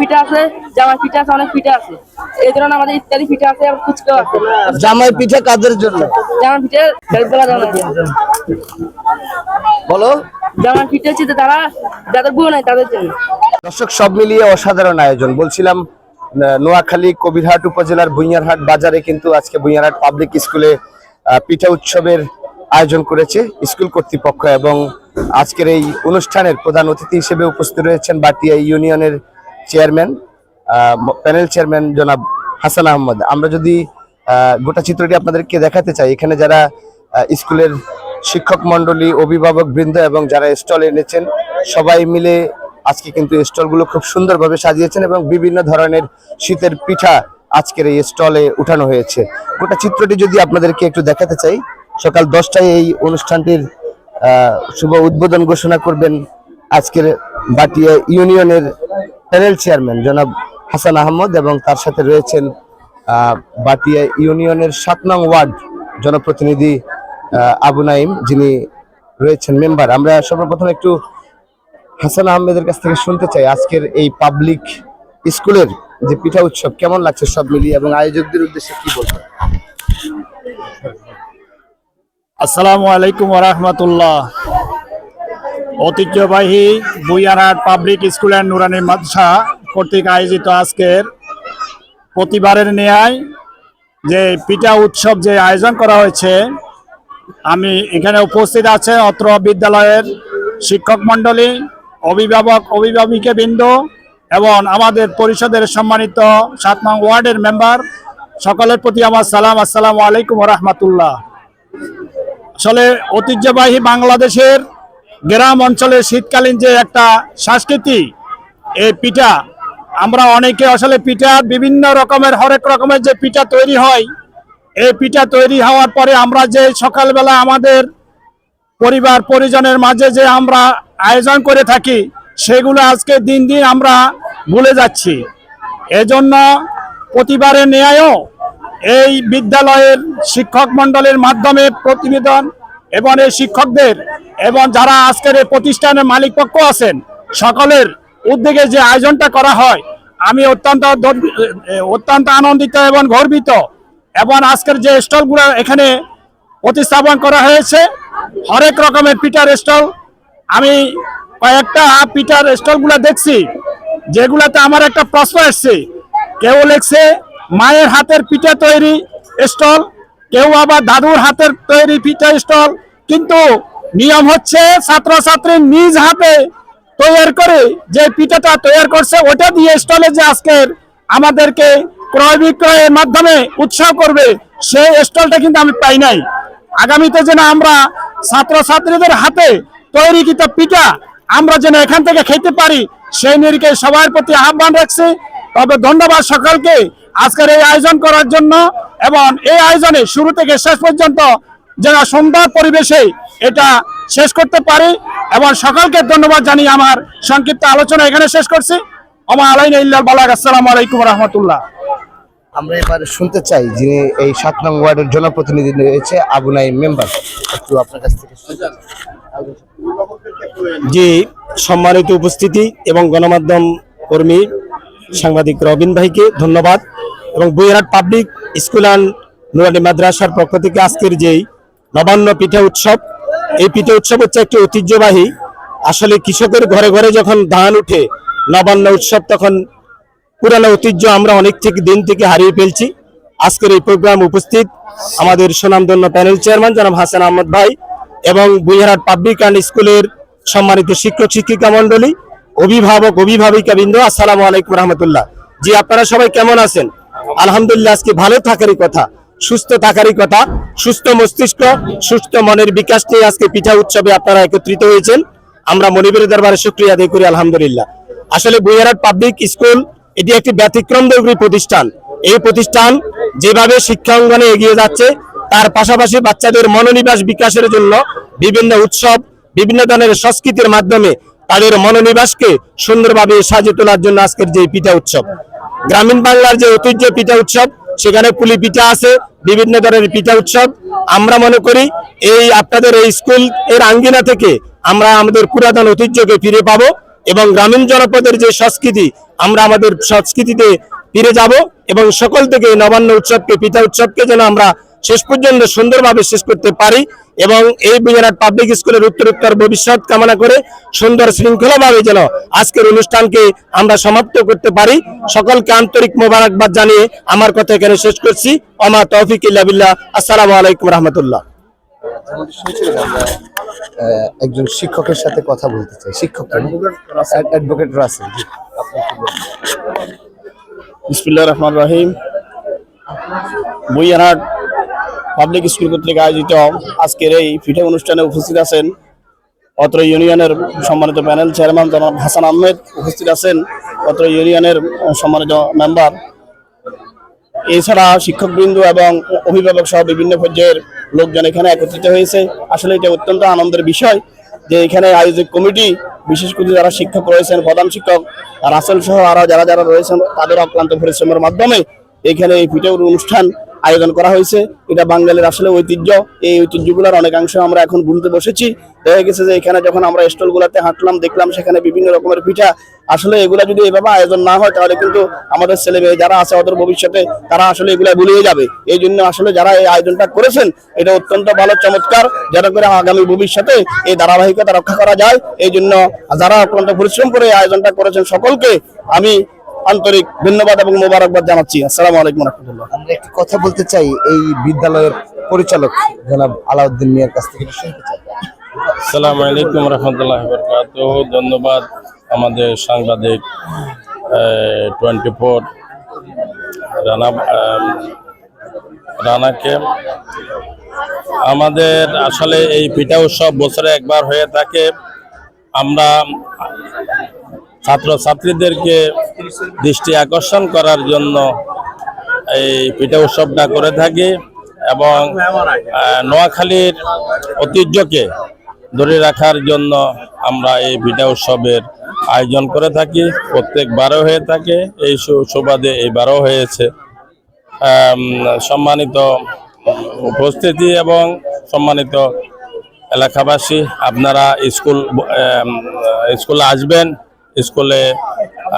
পিঠা আছে জামাই পিঠা আছে অনেক পিঠা আছে। এই ধরনের আমাদের ইত্যাদি পিঠা আছে ফুচকাও আছে। জামাই পিঠা কাদের জন্য? জামাই পিঠা বেলা জামাই বলো। জামাই পিঠা হচ্ছে তারা যাদের বউ নাই তাদের জন্য। দর্শক সব মিলিয়ে অসাধারণ আয়োজন। বলছিলাম নোয়াখালী কবিরহাট উপজেলার ভুইয়ারহাট বাজারে কিন্তু আজকে ভুইয়ারহাট পাবলিক স্কুলে পিঠা উৎসবের আয়োজন করেছে স্কুল কর্তৃপক্ষ এবং আজকের এই অনুষ্ঠানের প্রধান অতিথি হিসেবে উপস্থিত রয়েছেন বাটিয়া ইউনিয়নের চেয়ারম্যান প্যানেল চেয়ারম্যান জনাব হাসান আহমদ। আমরা যদি গোটা চিত্রটি আপনাদেরকে দেখাতে চাই, এখানে যারা স্কুলের শিক্ষক মন্ডলী অভিভাবক বৃন্দ এবং যারা স্টল এনেছেন, সবাই মিলে আজকে কিন্তু স্টলগুলো খুব সুন্দরভাবে সাজিয়েছেন এবং বিভিন্ন ধরনের শীতের পিঠা আজকের এই স্টলে উঠানো হয়েছে। গোটা চিত্রটি যদি আপনাদেরকে একটু দেখাতে চাই, সকাল দশটায় এই অনুষ্ঠানটির শুভ উদ্বোধন ঘোষণা করবেন আজকের বাটিয়া ইউনিয়নের প্যানেল চেয়ারম্যান জনাব হাসান আহমদ এবং তার সাথে রয়েছেন বাটিয়া ইউনিয়নের সাত নং ওয়ার্ড জনপ্রতিনিধি আবু নাইম যিনি রয়েছেন মেম্বার। আমরা সর্বপ্রথম একটু হাসান আহমেদের কাছ থেকে শুনতে চাই। আজকের এই পাবলিক স্কুলের যে পিঠা উৎসব, কেমন লাগছে সব মিলিয়ে এবং আয়োজকদের উদ্দেশ্যে কি বলবেন? আসসালামু আলাইকুম রহমতুল্লাহ। ঐতিহ্যবাহী বুইয়ারহাট পাবলিক স্কুল অ্যান্ড নুরানি মাদ্রাসা কর্তৃক আয়োজিত আজকের প্রতিবারের ন্যায় যে পিঠা উৎসব যে আয়োজন করা হয়েছে, আমি এখানে উপস্থিত আছে অত্র বিদ্যালয়ের শিক্ষক মণ্ডলী, অভিভাবক, অভিভাবিকা বৃন্দ এবং আমাদের পরিষদের সম্মানিত সাত নং ওয়ার্ডের মেম্বার, সকলের প্রতি আমার সালাম। আসসালামু আলাইকুম রহমতুল্লাহ। আসলে ঐতিহ্যবাহী বাংলাদেশের গ্রাম অঞ্চলের শীতকালীন যে একটা সংস্কৃতি, এই পিঠা, আমরা অনেকে আসলে পিঠা বিভিন্ন রকমের, হরেক রকমের যে পিঠা তৈরি হয়, এই পিঠা তৈরি হওয়ার পরে আমরা যে সকালবেলা আমাদের পরিবার, পরিজনের মাঝে যে আমরা আয়োজন করে থাকি, সেগুলো আজকে দিন দিন আমরা ভুলে যাচ্ছি। এজন্য প্রতিবারের ন্যায়ও এই বিদ্যালয়ের শিক্ষক মণ্ডলের মাধ্যমে প্রতিবেদন এবং এই শিক্ষকদের এবং যারা আজকের এই প্রতিষ্ঠানের মালিক পক্ষ আছেন, সকলের উদ্যোগে যে আয়োজনটা করা হয়, আমি অত্যন্ত অত্যন্ত আনন্দিত এবং গর্বিত এবং আজকের যে স্টলগুলো এখানে প্রতিস্থাপন করা হয়েছে, হরেক রকমের পিটার স্টল। আমি কয়েকটা পিঠার স্টলগুলো দেখছি, যেগুলাতে আমার একটা প্রশ্ন এসছে কেউ লেখছে, মায়ের হাতের পিঠা তৈরি স্টল কেউ আবার দাদুর হাতের তৈরি পিঠা স্টল, কিন্তু নিয়ম হচ্ছে ছাত্রছাত্রী নিজ হাতে তৈরি করে যে পিঠাটা তৈরি করছে, ওটা দিয়ে স্টলে যে আজকের আমাদেরকে ক্রয় বিক্রয়ের মাধ্যমে উৎসাহ করবে, সেই স্টলটা কিন্তু আমি পাই নাই। আগামীতে যেন আমরা ছাত্রছাত্রীদের হাতে তৈরিকৃত পিঠা আমরা যেন এখান থেকে খেতে পারি, সেই নিরিখে সবার প্রতি আহ্বান রাখছি। তবে ধন্যবাদ সকলকে। আজকের এই আয়োজন করার জন্য এবং এই আয়োজনে শুরু থেকে শেষ পর্যন্ত যেন সুন্দর পরিবেশে এটা শেষ করতে পারি এবং সকলকে ধন্যবাদ জানিয়ে আমার সংক্ষিপ্ত আলোচনা এখানে শেষ করছি। আমার আলাইন ইল্লাল বালাক আসসালামু আলাইকুম রহমতুল্লাহ। আমরা এবার শুনতে চাই যিনি এই সাত নং ওয়ার্ডের জনপ্রতিনিধি রয়েছে আবু নাইম মেম্বার। একটু আপনার কাছ থেকে জি সম্মানিত উপস্থিতি এবং গণমাধ্যম কর্মী সাংবাদিক রবিন ভাইকে ধন্যবাদ। এবং বইহাট পাবলিক স্কুল অ্যান্ড নুরানি মাদ্রাসার পক্ষ থেকে আজকের যেই নবান্ন পিঠা উৎসব, এই পিঠা উৎসব হচ্ছে একটি ঐতিহ্যবাহী। আসলে কৃষকের ঘরে ঘরে যখন ধান উঠে নবান্ন উৎসব, তখন পুরানো ঐতিহ্য আমরা অনেক থেকে দিন থেকে হারিয়ে ফেলছি। আজকের এই প্রোগ্রাম উপস্থিত আমাদের সুনামধন্য প্যানেল চেয়ারম্যান জনাব হাসান আহমদ ভাই এবং বুইহাট পাবলিক অ্যান্ড স্কুলের সম্মানিত শিক্ষক শিক্ষিকা মন্ডলী অভিভাবক অভিভাবিকা বৃন্দ আসসালামু আলাইকুম রহমতুল্লাহ। জি, আপনারা সবাই কেমন আছেন? আলহামদুলিল্লাহ, আজকে ভালো থাকারই কথা, সুস্থ থাকারই কথা, সুস্থ মস্তিষ্ক, সুস্থ মনের বিকাশ নিয়ে আজকে পিঠা উৎসবে আপনারা একত্রিত হয়েছেন। আমরা মনিবের দরবারে শুক্রিয়া আদায় করি, আলহামদুলিল্লাহ। আসলে বুইহাট পাবলিক স্কুল, এটি একটি ব্যতিক্রম দৌড়ি প্রতিষ্ঠান। এই প্রতিষ্ঠান যেভাবে শিক্ষা অঙ্গনে এগিয়ে যাচ্ছে, তার পাশাপাশি বাচ্চাদের মনোনিবাস বিকাশের জন্য বিভিন্ন উৎসব, বিভিন্ন ধরনের সংস্কৃতির মাধ্যমে তাদের মনোনিবাসকে সুন্দরভাবে সাজিয়ে তোলার জন্য আজকের যে পিঠা উৎসব। গ্রামীণ বাংলার যে ঐতিহ্য পিঠা উৎসব, সেখানে পুলি পিঠা আছে, বিভিন্ন ধরনের পিঠা উৎসব। আমরা মনে করি এই আপনাদের এই স্কুলের আঙ্গিনা থেকে আমরা আমাদের পুরাতন ঐতিহ্যকে ফিরে পাবো এবং গ্রামীণ জনপদের যে সংস্কৃতি, আমরা আমাদের সংস্কৃতিতে ফিরে যাব এবং সকল থেকে নবান্ন উৎসবকে, পিঠা উৎসবকে যেন আমরা শেষ পর্যন্ত সুন্দরভাবে শেষ করতে পারি এবং এই বিজয়নাথ পাবলিক স্কুলের উত্তরোত্তর ভবিষ্যৎ কামনা করে সুন্দর শৃঙ্খলাভাবে যেন আজকের অনুষ্ঠানকে আমরা সমাপ্ত করতে পারি। সকলকে আন্তরিক মোবারকবাদ জানিয়ে আমার কথা এখানে শেষ করছি। অমা তৌফিক ইল্লা বিল্লাহ। আসসালামু আলাইকুম রহমতুল্লাহ। একজন শিক্ষকের সাথে কথা বলতে চাই। শিক্ষক অ্যাডভোকেট রাসেল বিসমুল্লাহ রহমান রহিম। বইয়ারহাট পাবলিক স্কুল কর্তৃক আয়োজিত আজকের এই পিঠে অনুষ্ঠানে উপস্থিত আছেন অত্র ইউনিয়নের সম্মানিত প্যানেল চেয়ারম্যান জনাব হাসান আহমেদ, উপস্থিত আছেন অত্র ইউনিয়নের সম্মানিত মেম্বার। এছাড়া শিক্ষকবৃন্দ এবং অভিভাবক সহ বিভিন্ন পর্যায়ের লোকজন এখানে একত্রিত হয়েছে। আসলে এটা অত্যন্ত আনন্দের বিষয় যে এখানে আয়োজক কমিটি, বিশেষ করে যারা শিক্ষক রয়েছেন, প্রধান শিক্ষক, রাসেল সহ আরও যারা যারা রয়েছেন, তাদের অক্লান্ত পরিশ্রমের মাধ্যমে এখানে এই পিঠের অনুষ্ঠান আয়োজন করা হয়েছে। এটা বাঙালির আসলে ঐতিহ্য। এই ঐতিহ্যগুলোর অনেকাংশ আমরা এখন ভুলতে বসেছি। দেখা গেছে যে এখানে যখন আমরা স্টলগুলোতে হাঁটলাম, দেখলাম সেখানে বিভিন্ন রকমের পিঠা। আসলে এগুলা যদি এভাবে আয়োজন না হয়, তাহলে কিন্তু আমাদের ছেলে মেয়ে যারা আছে ওদের ভবিষ্যতে তারা আসলে এগুলা ভুলিয়ে যাবে। এই জন্য আসলে যারা এই আয়োজনটা করেছেন, এটা অত্যন্ত ভালো, চমৎকার। যাতে করে আগামী ভবিষ্যতে এই ধারাবাহিকতা রক্ষা করা যায়। এই জন্য যারা অত্যন্ত পরিশ্রম করে এই আয়োজনটা করেছেন সকলকে আমি আন্তরিক ধন্যবাদ এবং মোবারকবাদ জানাচ্ছি। আসসালামু আলাইকুম রহমতুল্লাহ। আমরা একটু কথা বলতে চাই এই বিদ্যালয়ের পরিচালক জনাব আলাউদ্দিন মিয়ার কাছ থেকে শুনতে চাই। আসসালামু আলাইকুম রহমতুল্লাহ বরকাত ধন্যবাদ আমাদের সাংবাদিক টোয়েন্টি ফোর রানা রানাকে। আমাদের আসলে এই পিঠা উৎসব বছরে একবার হয়ে থাকে। আমরা ছাত্র ছাত্রীদেরকে দৃষ্টি আকর্ষণ করার জন্য এই পিঠা উৎসবটা করে থাকি এবং নোয়াখালীর ঐতিহ্যকে ধরে রাখার জন্য আমরা এই পিঠা উৎসবের আয়োজন করে থাকি। প্রত্যেকবারও হয়ে থাকে। এই সুবাদে এইবারও হয়েছে। সম্মানিত উপস্থিতি এবং সম্মানিত এলাকাবাসী, আপনারা স্কুল স্কুলে আসবেন। স্কুলে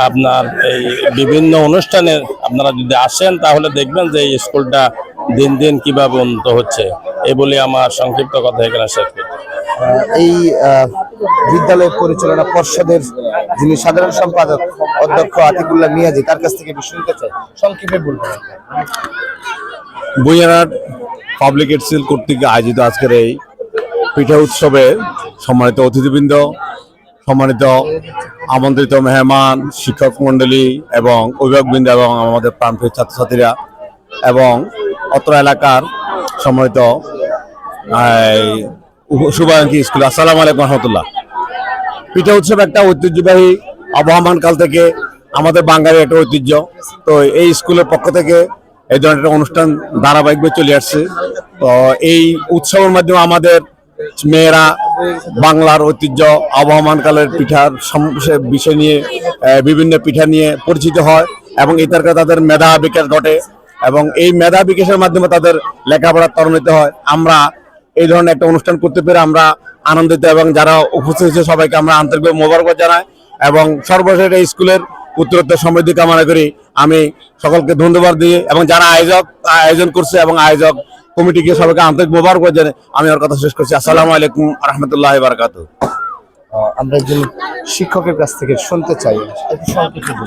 আপনার এই বিভিন্ন অনুষ্ঠানে আপনারা যদি আসেন তাহলে দেখবেন যে এই স্কুলটা দিন দিন কীভাবে উন্নত হচ্ছে। এই বলে আমার সংক্ষিপ্ত কথা এখানে শেষ এই বিদ্যালয় পরিচালনা পর্ষদের যিনি সাধারণ সম্পাদক অধ্যক্ষ আতিকুল্লাহ মিয়াজি তার কাছ থেকে শুনতে চাই। সংক্ষেপে বলবেন। বইয়ারহাট পাবলিক স্কুল কর্তৃক আয়োজিত আজকের এই পিঠা উৎসবে সম্মানিত অতিথিবৃন্দ সম্মানিত আমন্ত্রিত মেহমান, শিক্ষক মণ্ডলী এবং অভিভাবকবৃন্দ এবং আমাদের প্রাণপ্রিয় ছাত্রছাত্রীরা এবং অত্র এলাকার সম্মানিত শুভাকাঙ্ক্ষী স্কুল। আসসালামু আলাইকুম রহমতুল্লাহ। পিঠা উৎসব একটা ঐতিহ্যবাহী আবহমান কাল থেকে আমাদের বাঙালির একটা ঐতিহ্য। তো এই স্কুলের পক্ষ থেকে এই ধরনের একটা অনুষ্ঠান ধারাবাহিকভাবে চলে আসছে। তো এই উৎসবের মাধ্যমে আমাদের মেয়েরা বাংলার ঐতিহ্য, আবহমান কালের পিঠার বিষয় নিয়ে বিভিন্ন পিঠা নিয়ে পরিচিত হয় এবং এটার তাদের মেধা বিকাশ ঘটে এবং এই মেধা বিকাশের মাধ্যমে তাদের লেখাপড়া ত্বরান্বিত হয়। আমরা এই ধরনের একটা অনুষ্ঠান করতে পেরে আমরা আনন্দিত এবং যারা উপস্থিত হয়েছে সবাইকে আমরা আন্তরিকভাবে মোবারকবাদ জানাই এবং সর্বশেষ এই স্কুলের উত্তরোত্তর সমৃদ্ধি কামনা করি। আমি সকলকে ধন্যবাদ দিয়ে এবং যারা আয়োজক, আয়োজন করছে এবং আয়োজক কমিটিকে সবাইকে আন্তরিক মোবারকবাদ জানাই। আমি ওর কথা শেষ করছি। আসসালামু আলাইকুম রহমতুল্লাহ বারকাতু আমরা একজন শিক্ষকের কাছ থেকে শুনতে চাই। সংক্ষেপে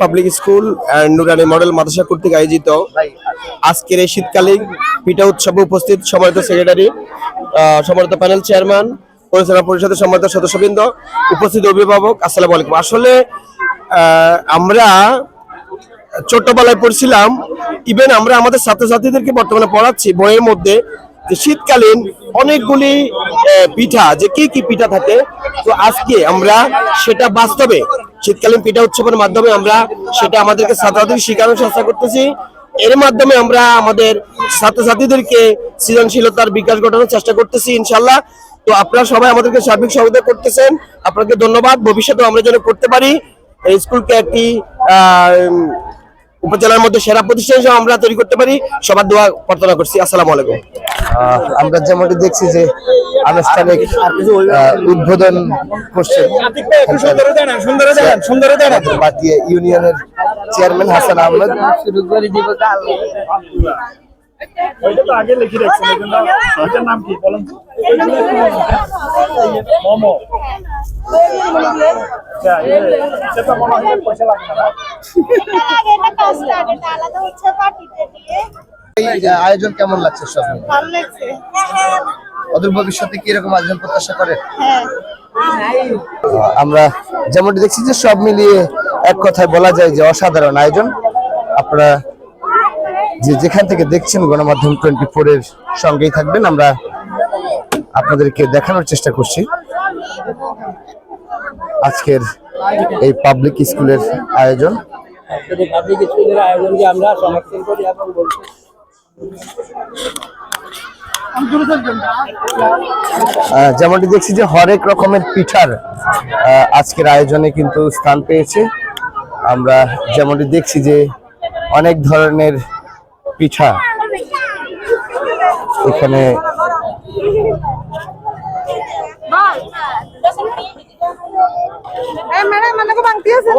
public school and Nurani model মাদ্রাসা কর্তৃক আয়োজিত আজকের এই শীতকালীন পিঠা উৎসবে উপস্থিত সম্মানিত সেক্রেটারি সম্মানিত প্যানেল চেয়ারম্যান পরিচালনা পরিষদের সম্মানিত সদস্যবৃন্দ উপস্থিত অভিভাবক আসসালামু আলাইকুম। আসলে আমরা ছোট্টবেলায় পড়ছিলাম। ইভেন আমরা আমাদের ছাত্রছাত্রীদেরকে বর্তমানে পড়াচ্ছি, বইয়ের মধ্যে যে শীতকালীন অনেকগুলি পিঠা, যে কি কি পিঠা থাকে, তো আজকে আমরা সেটা বাস্তবে, শীতকালীন পিঠা উৎসবের মাধ্যমে আমরা সেটা আমাদেরকে ছাত্রছাত্রীদের শেখানোর চেষ্টা করতেছি। এর মাধ্যমে আমরা আমাদের ছাত্রছাত্রীদেরকে সৃজনশীলতার বিকাশ ঘটানোর চেষ্টা করতেছি ইনশাল্লাহ তো আপনারা সবাই আমাদেরকে সার্বিক সহযোগিতা করতেছেন। আপনাকে ধন্যবাদ। ভবিষ্যতে আমরা যেন করতে পারি। স্কুলকে একটি উপজেলার মধ্যে সেরা প্রতিষ্ঠান হিসেবে আমরা তৈরি করতে পারি। সবার দোয়া প্রার্থনা করছি। আসসালামু আলাইকুম। আমরা যেমনটি দেখছি যে আনুষ্ঠানিক উদ্বোধন করছে ইউনিয়নের চেয়ারম্যান হাসান আহমেদ। ওইটা তো আগে লিখে রাখছেন ওইটার নাম কি বলেন মোমো। আচ্ছা, এই- এটা তো মনে হয় পয়সা লাগবে না। আগে এটা কাজটা আগে এটা আলাদা হচ্ছে পার্টিতে দিয়ে এই আয়োজন কেমন লাগছে সব? মিলিয়ে? ভালো লাগছে অদূর ভবিষ্যতে কি এরকম আয়োজন প্রত্যাশা করেন হ্যাঁ আমরা যেমনটি দেখছি যে সব মিলিয়ে এক কথায় বলা যায় যে অসাধারণ আয়োজন। আপনারা যে যেখান থেকে দেখছেন গণমাধ্যম টোয়েন্টি এর সঙ্গেই থাকবেন, আমরা আপনাদেরকে দেখানোর চেষ্টা করছি। আজকের এই পাবলিক স্কুলের আয়োজন। যেমনটি দেখছি যে হরেক রকমের পিঠার আজকের আয়োজনে কিন্তু স্থান পেয়েছে। আমরা যেমনটি দেখছি যে অনেক ধরনের পিঠা এখানে ম্যাডাম মানে বাংতি আছে